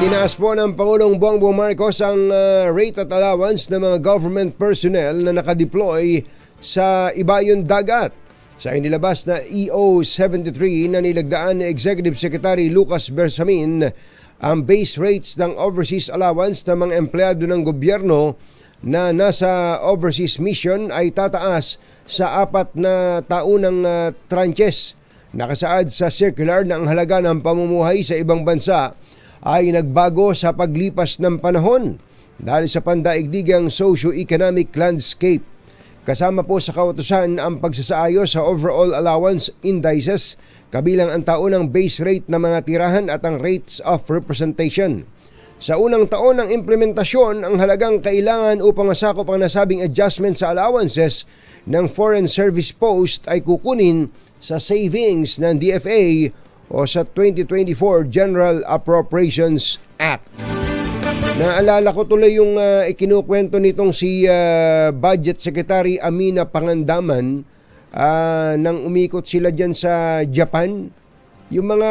Tinaas po ng Pangulong Bongbong Marcos ang uh, rate at allowance ng mga government personnel na nakadeploy sa ibayong dagat. Sa inilabas na EO 73 na nilagdaan ni Executive Secretary Lucas Bersamin, ang base rates ng overseas allowance ng mga empleyado ng gobyerno na nasa overseas mission ay tataas sa apat na taunang uh, tranches. Nakasaad sa circular na ang halaga ng pamumuhay sa ibang bansa ay nagbago sa paglipas ng panahon dahil sa pandaigdigang socio-economic landscape. Kasama po sa kautusan ang pagsasaayos sa overall allowance indices kabilang ang taunang base rate ng mga tirahan at ang rates of representation. Sa unang taon ng implementasyon, ang halagang kailangan upang masakop ang nasabing adjustment sa allowances ng Foreign Service Post ay kukunin sa savings ng DFA o sa 2024 General Appropriations Act. Naalala ko tuloy yung uh, ikinukwento nitong si uh, Budget Secretary Amina Pangandaman uh, nang umikot sila dyan sa Japan. Yung mga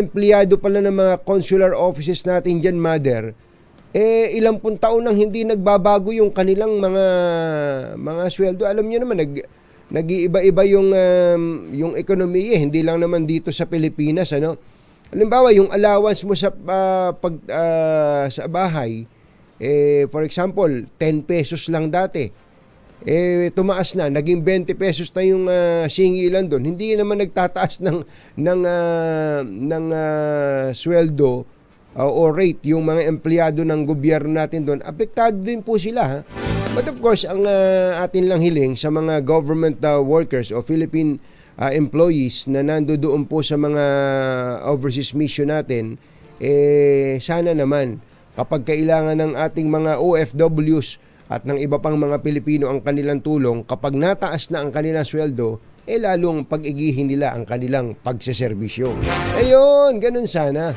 empleyado pala ng mga consular offices natin dyan, Mother, eh ilang pun taon nang hindi nagbabago yung kanilang mga mga sweldo. Alam niyo naman, nag, nag-iiba-iba yung um, yung ekonomiya, hindi lang naman dito sa Pilipinas, ano. Halimbawa, yung allowance mo sa uh, pag uh, sa bahay, eh for example, 10 pesos lang dati. Eh tumaas na, naging 20 pesos na yung uh, singilan doon. Hindi naman nagtataas ng ng uh, ng uh, sweldo uh, o rate yung mga empleyado ng gobyerno natin doon. Apektado din po sila, ha. But of course, ang uh, atin lang hiling sa mga government uh, workers o Philippine uh, employees na nandoon po sa mga overseas mission natin, eh sana naman kapag kailangan ng ating mga OFWs at ng iba pang mga Pilipino ang kanilang tulong, kapag nataas na ang kanilang sweldo, eh lalong pag-igihin nila ang kanilang pagseserbisyo. Ayun, ganun sana.